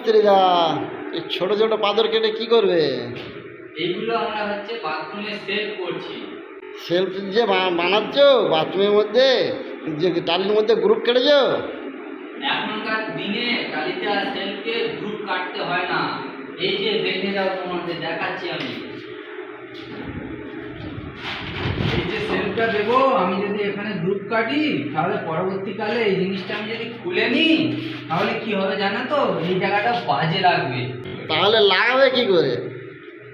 মিস্ত্রিদা এই ছোট ছোট পাথর কেটে কি করবে? এইগুলো আমরা হচ্ছে বাথরুমে সেলফ করছি। সেলফ যে বানাচ্ছ বাথরুমের মধ্যে যে টালির মধ্যে গ্রুপ কেটেছো? এখনকার দিনে টালিতে সেলফকে গ্রুপ কাটতে হয় না। এই যে দেখে যাও তোমাদের দেখাচ্ছি আমি এই যে সেলফটা দেবো আমি যদি এখানে গ্রুপ কাটি তাহলে পরবর্তীকালে এই জিনিসটা আমি যদি খুলে নিই তাহলে কি হবে জানো তো? এই জায়গাটা বাজে লাগবে। তাহলে লাগাবে কি করে?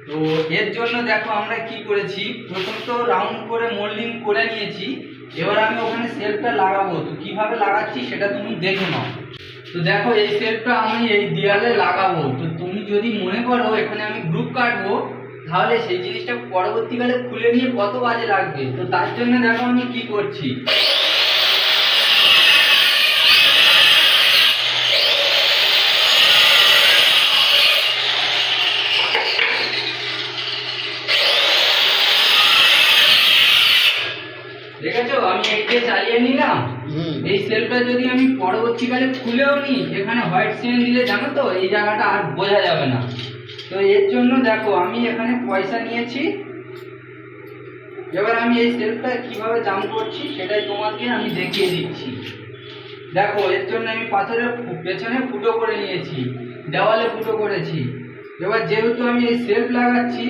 তো এর জন্য দেখো আমরা কি করেছি প্রথম তো রাউন্ড করে মোল্ডিং করে নিয়েছি এবার আমি ওখানে সেলফটা লাগাবো। তো কীভাবে লাগাচ্ছি সেটা তুমি দেখে নাও। তো দেখো এই সেলফটা আমি এই দেয়ালে লাগাবো। তো তুমি যদি মনে করো এখানে আমি গ্রুপ কাটবো তাহলে সেই জিনিসটা পরবর্তীকালে খুলে নিয়ে কত বাজে লাগবে? তো তার জন্য দেখো আমি কি করছি। দেখেছ? আমি একটু চালিয়ে নিলাম। এই সেলটা যদি আমি পরবর্তীকালে খুলেও নিই এখানে হোয়াইট সিমেন্ট দিলে জানো তো এই জায়গাটা আর বোঝা যাবে না। তো এর জন্য দেখো, আমি এখানে পয়সা নিয়েছি। এবার আমি এই সেলটা কীভাবে দাম করছি সেটাই তোমাকে আমি দেখিয়ে দিচ্ছি। দেখো, এর জন্য আমি পাথরের পেছনে ফুটো করে নিয়েছি, দেওয়ালে ফুটো করেছি। এবার যেহেতু আমি এই সেলফ লাগাচ্ছি,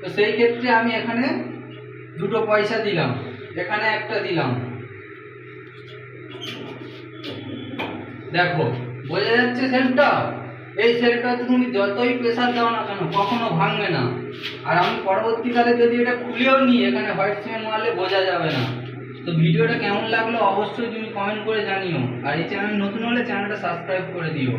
তো সেই ক্ষেত্রে আমি এখানে দুটো পয়সা দিলাম, এখানে একটা দিলাম। দেখো, বোঝা যাচ্ছে সেলফটা? এই সেলটাতে তুমি যতই প্রেশার দাও না কেন, কখনো ভাঙবে না। আর আমি পরবর্তীকালে যদি এটা খুলেও নিই, এখানে হোয়াইট সিমেন্ট মারলে বোঝা যাবে না। তো ভিডিওটা কেমন লাগল অবশ্যই তুমি কমেন্ট করে জানিও। আর এই চ্যানেল নতুন হলে চ্যানেলটা সাবস্ক্রাইব করে দিও।